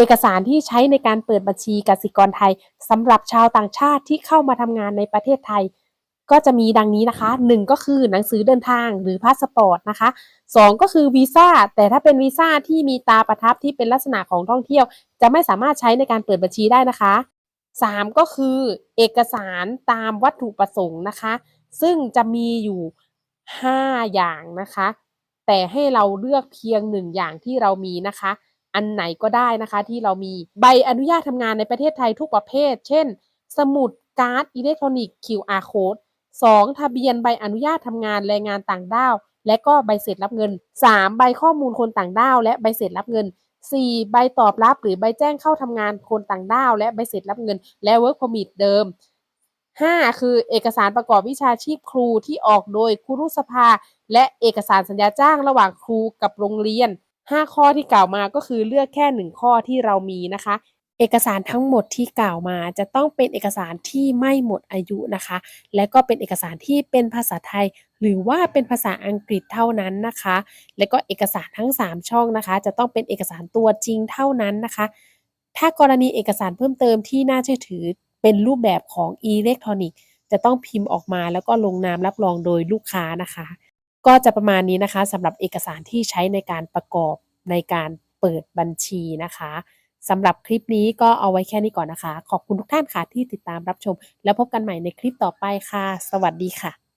เอกสารที่ใช้ในการเปิดบัญชีกสิกรไทยสำหรับชาวต่างชาติที่เข้ามาทำงานในประเทศไทย ก็จะมีดังนี้นะคะ 1 ก็คือหนังสือเดินทางหรือพาสปอร์ตนะคะ 2 ก็คือวีซ่าแต่ถ้าเป็นวีซ่าที่มีตาประทับที่เป็นลักษณะของท่องเที่ยว จะไม่สามารถใช้ในการเปิดบัญชีได้นะคะ 3 ก็คือเอกสารตามวัตถุประสงค์นะคะ ซึ่งจะมีอยู่ 5 อย่างนะคะ แต่ให้เราเลือกเพียง1อย่างที่เรามีนะคะ อันไหนก็ได้นะคะ ที่เรามีใบอนุญาตทำงานในประเทศไทยทุกประเภท เช่น สมุดการ์ดอิเล็กทรอนิกส์ QR code 2. ทะเบียนใบอนุญาตทำงานแรงงานต่างด้าว และก็ใบเสร็จรับเงิน 3. ใบข้อมูลคนต่างด้าว และใบเสร็จรับเงิน 4. ใบตอบรับหรือใบแจ้งเข้าทำงานคนต่างด้าว และใบเสร็จรับเงิน และ work permit เดิม 5. คือเอกสารประกอบวิชาชีพครูที่ออกโดยครูรุสภา และเอกสารสัญญาจ้างระหว่างครูกับโรงเรียน 5 ข้อที่กล่าวมาก็คือเลือกแค่ 1 ข้อที่เรามีนะคะ เอกสารทั้งหมดที่กล่าวมา จะต้องเป็นเอกสารที่ไม่หมดอายุนะคะ และก็เป็นเอกสารที่เป็นภาษาไทย หรือว่าเป็นภาษาอังกฤษเท่านั้นนะคะ และก็เอกสารทั้ง 3 ช่องนะคะ จะต้องเป็นเอกสารตัวจริงเท่านั้นนะคะ ถ้ากรณีเอกสารเพิ่มเติมที่น่าเชื่อถือเป็นรูปแบบของอิเล็กทรอนิกส์จะต้องพิมพ์ออกมาแล้วก็ลงนามรับรองโดยลูกค้านะคะ ก็จะประมาณนี้นะคะสำหรับเอกสารที่ใช้ในการประกอบ ในการเปิดบัญชีนะคะสำหรับคลิปนี้ก็เอาไว้แค่นี้ก่อนนะคะ ขอบคุณทุกท่านค่ะที่ติดตามรับชม แล้วพบกันใหม่ในคลิปต่อไปค่ะ สวัสดีค่ะ